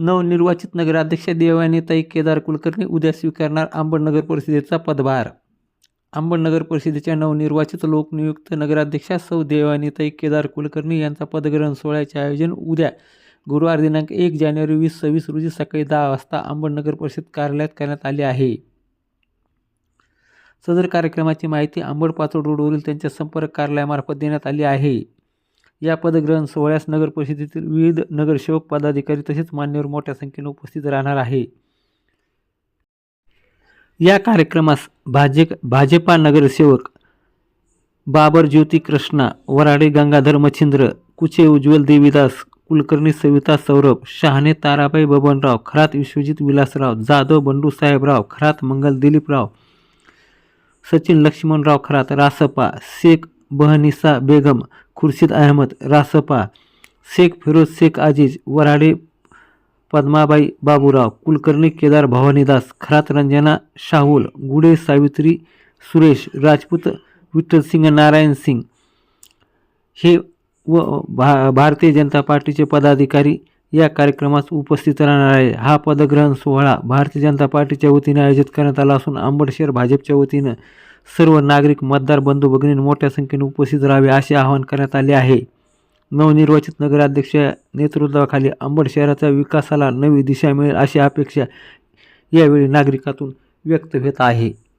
नवनिर्वाचित नगराध्यक्ष देवानीताई केदार कुलकर्णी उद्या स्वीकारणार अंबडनगर परिषदेचा पदभार. अंबडनगर परिषदेच्या नवनिर्वाचित लोकनियुक्त नगराध्यक्षा सौ देवानीताई केदार कुलकर्णी यांचा पदग्रहण सोहळ्याचे आयोजन उद्या गुरुवार दिनांक एक जानेवारी वीस सव्वीस रोजी सकाळी दहा वाजता अंबडनगर परिषद कार्यालयात करण्यात आले आहे. सदर कार्यक्रमाची माहिती आंबड पाचोड रोडवरील त्यांच्या संपर्क कार्यालयामार्फत देण्यात आली आहे. या पदग्रहण सोहळ्यास नगर परिषदेतील विविध नगरसेवक पदाधिकारी तसेच मान्यवर मोठ्या संख्येने उपस्थित राहणार आहे. या कार्यक्रमास भाजे भाजपा नगरसेवक बाबर ज्योती कृष्णा वराडे गंगाधर मच्छिंद्र कुचे उज्ज्वल देवीदास कुलकर्णी सविता सौरभ शहाणे ताराबाई बबनराव खरात विश्वजित विलासराव जाधव बंडू साहेबराव खरात मंगल दिलीपराव सचिन लक्ष्मणराव खरात रासपा शेख बहनिसा बेगम खुर्शीद अहमद रासपा शेख फिरोज शेख आजीज वराडे पद्माबाई बाबूराव कुलकर्णी केदार भवानीदास खरात रंजना शाहुल गुडे सावित्री सुरेश राजपूत विठ्ठलसिंग नारायण सिंग हे व भा भारतीय जनता पार्टीचे पदाधिकारी या कार्यक्रमास उपस्थित राहणार आहे हा पदग्रहण सोहळा भारतीय जनता पार्टीच्या वतीने आयोजित करण्यात आला असून आंबडशेर भाजपच्या वतीनं सर्व नागरिक मतदार बंधू भगिनी मोठ्या संख्येने उपस्थित राहावे असे आवाहन करण्यात आले आहे. नवनिर्वाचित नगराध्यक्ष नेतृत्वाखाली अंबड शहराच्या विकासाला नवी दिशा मिळेल अशी अपेक्षा यावेळी नागरिकातून व्यक्त होत आहे.